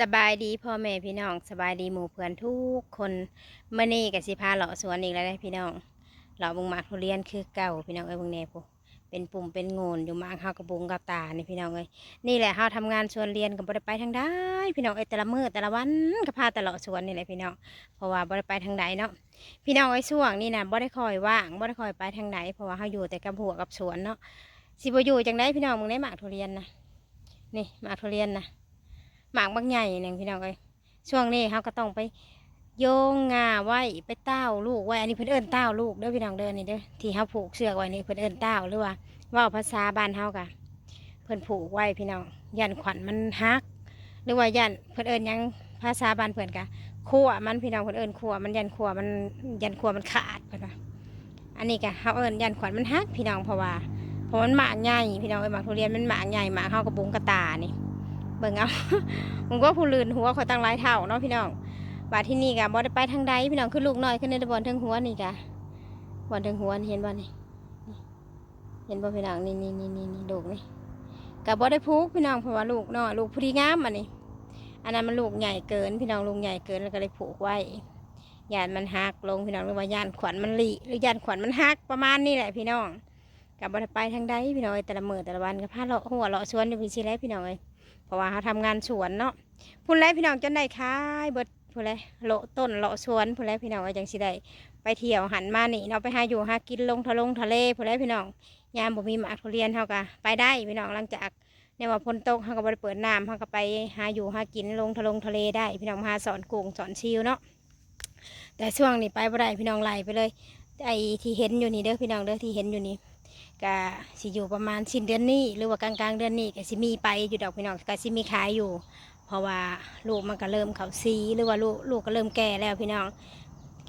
สบายดีพ่อแม่พี่น้องสบายดีหมู่เพื่อนทุกคนเมื่อนี้กับสิพาเลาะสวนอีกแล้วได้อพี่น้องเลาะบุงหมากทุเรียนคือเก่าพี่น้องเอ้ยบุงแน่พูเป็นปุ่มเป็นโงนอยู่หมากเฮากระบุงกับตานี่พี่น้องเอ้ยนี่แหละเฮาทำงานสวนเรียนก็บ่ได้ไปทางใดพี่น้องเอ้ยแต่ละมื้อแต่ละวันก็พาแต่เลาะสวนนี่แหละพี่น้องเพราะว่าบ่ได้ไปทางใดเนาะพี่น้องไอ้ยช่วงนี้นะบ่ได้คอยว่างบ่ได้คอยไปทางไหนเพราะว่าเฮาอยู่แต่กับหัวกับสวนเนาะสิบ่อยู่จังไดพี่น้องมึงได้หมากทุเรียนนะนี่หมากทุเรียนนะ หมากบักใหญ่หนึงพี่น้องเอ้ยช่วงนี้เขาก็ต้องไปโยงงาไว้ไปเต้าลูกไว้อันนี้เพิ่นเอิ้นเต้าลูกเด้อพี่น้องเด้อนี่เด้อที่เขาผูกเชือกไว้นี่เพิ่นเอิ้นเต้าหรือว่าว่าภาษาบ้านเฮากะเพิ่นผูกไว้พี่น้องยันขวัญมันหัก หรือว่ายันเพิ่นเอิ้นยังภาษาบ้านเพิ่นกะขั่วมันพี่น้องเพิ่นเอิ้นขั่วมันยันขั่วมันยันขั่วมันขาดเพิ่นว่าอันนี้กะเขาเอิ้นยันขวัญมันหักพี่น้องเพราะว่าเพราะมันหมากใหญ่พี่น้องเอ้ยหมากทุเรียนมันหมากใหญ่หมากเฮากระบุงกระตานี่ เบิ่งเอามึงว่าผู้ลืนหัวเขาตั้งหลายเท่าเนาะพี่น้องบาดที่นี่กะบ่ได้ไปทางใดพี่น้องขึ้นลูกน้อยขึ้นในบอนทิงหัวนี่กะบอนทิงหัวเห็นบ่นี่เห็นบ่พี่น้องนี่นี่นี่นี่นี่ลูกนี่กะบ่ได้พูกพี่น้องเพราะว่าลูกน้อยลูกผู้ดีงามอันนี้อันนั้นมันลูกใหญ่เกิน พี่น้องลูกใหญ่เกินแล้วก็เลยผูกไว้ยานมันหักลงพี่น้องหรือว่ายานขวัญมันหลีหรือยานขวัญมันหักประมาณนี้แหละพี่น้องกะบ่ได้ไปทางใดพี่น้องแต่ละมือแต่ละวันก็พาเลาะหัวเลาะสวนอยู่พี่สิแล้วพี่น้องเอ้ย เพราะว่าเขาทำงานสวนเนาะพุ่นแลพี่น้องจนได้ขายเบิดผู้ใดเลาะต้นเลาะสวนผู้ใดพี่น้องก็จังสิได้ไปเที่ยวหันมานี่เนาไปหาอยู่หากินลงทะลงทะเลผู้ใดพี่น้องยามบ่มีหมากทุเรียนเฮาก็ไปได้พี่น้องหลังจากเนี่ยว่าฝนตกเฮาก็บ่ได้เปิดน้ำเฮาก็ไปหาอยู่หากินลงทะลงทะเลได้ พี่น้องมาหาสอนกุ้งสอนชิวเนาะแต่ช่วงนี้ไปบ่ได้พี่น้องไหลไปเลยไอที่เห็นอยู่นี่เด้อพี่น้องเด้อที่เห็นอยู่นี่ ก็สิอยู่ประมาณสิ้นเดือนนี้ หรือว่ากลางๆเดือนนี้ก็สิมีไปอยู่ดอกพี่น้องก็สิมีขายอยู่ เพราะว่าลูกมันก็เริ่มเขาซีหรือว่าลูกลูกก็เริ่มแก่แล้วพี่น้อง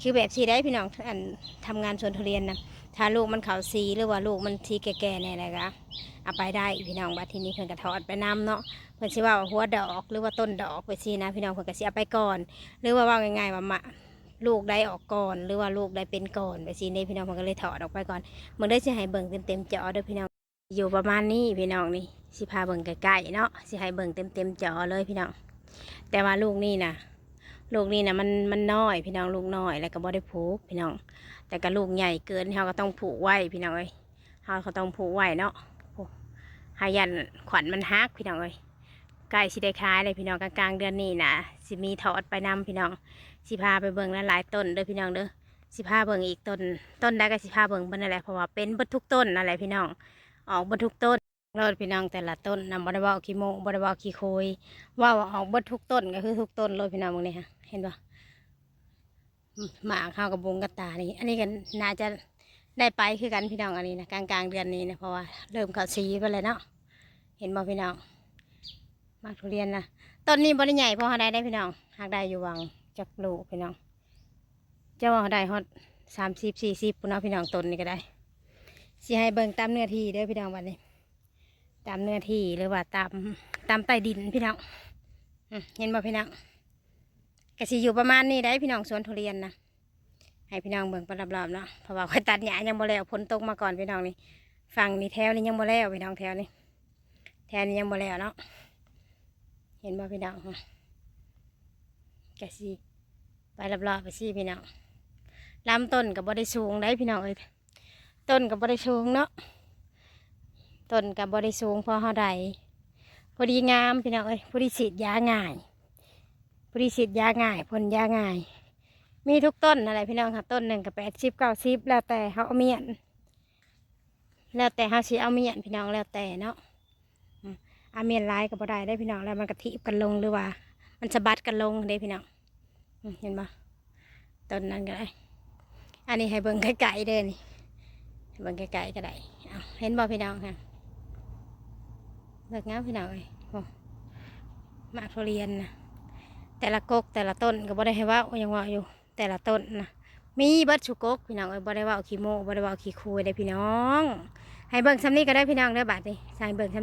คือแบบสีได้พี่น้องอันทำงานสวนทุเรียนนะถ้าลูกมันเขาซีหรือว่าลูกมันทีแก่ๆเนี่ยอะไรก็เอาไปได้พี่น้องบัดทีนี้เพิ่นก็ถอดไปน้ำเนาะเพิ่นสิว่าหัวดอกหรือว่าต้นดอกไปซีนะพี่น้องเพิ่นก็สิเอาไปก่อน หรือว่าว่าง่ายๆว่ามะ ลูกได้ออกก่อน หรือว่าลูกได้เป็นก่อนไปซีนี่พี่น้องเพิ่นก็เลยถอดออกไปก่อนมึงได้สิให้เบิ่งเต็มๆจอเด้อพี่น้องอยู่ประมาณนี้พี่น้องนี่สิพาเบิ่งใกล้ๆเนาะสิให้เบิ่งเต็มๆจอเลยพี่น้องแต่ว่าลูกนี่นะลูกนี่นะมันมันน้อยพี่น้องลูกน้อยแล้วก็บ่ได้ผูกพี่น้อง แต่ก็ลูกใหญ่เกินเราก็ต้องผูกไว้พี่น้องเอ้ยเราก็ต้องผูกไว้เนาะโอ้หายันขวัญมันฮักพี่น้องเอ้ย ใกล้สิได้ขายเลยพี่น้องกลางๆเดือนนี้นะสิมีถอดไปนำพี่น้องสิพาไปเบิ่งหลายๆต้นเด้อพี่น้องเด้อสิพาเบิ่งอีกต้นต้นใดก็สิพาเบิ่งเบิ่นนั่นแหละเพราะว่าเป็นเบดทุกต้นนั่นแหละพี่น้องออกเบดทุกต้นเราพี่น้องแต่ละต้นนำบริวาขี้โมงบริวาขี้โคยว่าวออกเบิดทุกต้นก็คือทุกต้นเลยพี่น้องมึงนี่ฮะเห็นปะหมาข้าวกับบงกระตานี่อันนี้กันน่าจะได้ไปคือกันพี่น้องอันนี้นะกลางกลางๆเดือนนี้นะเพราะว่าเริ่มเข้าสีไปเลยเนาะเห็นบ่พี่น้อง มากทุเรียนนะต้นนี้บริใหญ่พราะเขาได้ได้พี่น้องหากได้อยู่วังจากลูกพี่น้องเจ้าว่าได้ฮอตสามสิบสี่สิบพี่น้องพี่น้องต้นนี้ก็ได้สิให้เบิ่งตามเนื้อที่เด้อพี่น้องวันนี้ตามเนื้อที่หรือว่าตามตามใต้ดินพี่น้องเห็นบ่พี่น้องกระสิอยู่ประมาณนี้ได้พี่น้องสวนทุเรียนนะให้พี่น้องเบิ่งไปรอบๆเนาะเพราะว่าค่อยตัดหญ้ายังบ่แล้วฝนตกมาก่อนพี่น้องนี่ฝั่งนี้แถวนี้ยังบ่แล้วพี่น้องแถวนี้แถวนี้ยังบ่แล้วเนาะ เห็นบ่พี่น้องกะสิไปรอบๆไปสิพี่น้องลำต้นกับบ่ได้สูงได้พี่น้องเอ้ยต้นกับบ่ได้สูงเนาะต้นกับบ่ได้สูงพอเฮาใดพอดีงามพี่น้องเอ้ยพอดีฉีดยาง่ายพอดีฉีดยาง่ายพ่นยาง่าย มีทุกต้นอะไรพี่น้องค่ะต้นหนึ่งกับแปดสิบเก้าสิบแล้วแต่เขาเอาเมียนแล้วแต่เขาสิเอาเมียนพี่น้องแล้วแต่เนาะ อาเมียนลายก็บ่ได้ได้พี่น้องแล้วมันกระทิบกันลงหรือว่า มันสะบัดกันลงได้พี่น้องเห็นปะต้นนั้นก็ได้ อันนี้ให้เบิ่งไกลๆเด้อนี่ให้เบิ่งไกลๆก็ได้เห็นบ่พี่น้องค่ะเลิกงามพี่น้องเอ้ยโอ้หมาทุเรียนนะแต่ละกกแต่ละต้นก็บ่ได้ให้ว่ายังว่าอยู่ แต่ละต้นนะมีบัดชุกกพี่น้องเอ้ยบ่ได้ว่าขี้โมบ่ได้ว่าขี้คุยได้พี่น้อง ให้เบิ่งซ้ำนี้ก็ได้พี่น้องเด้อบาดนี้ใช่เบิ่งซ้ำ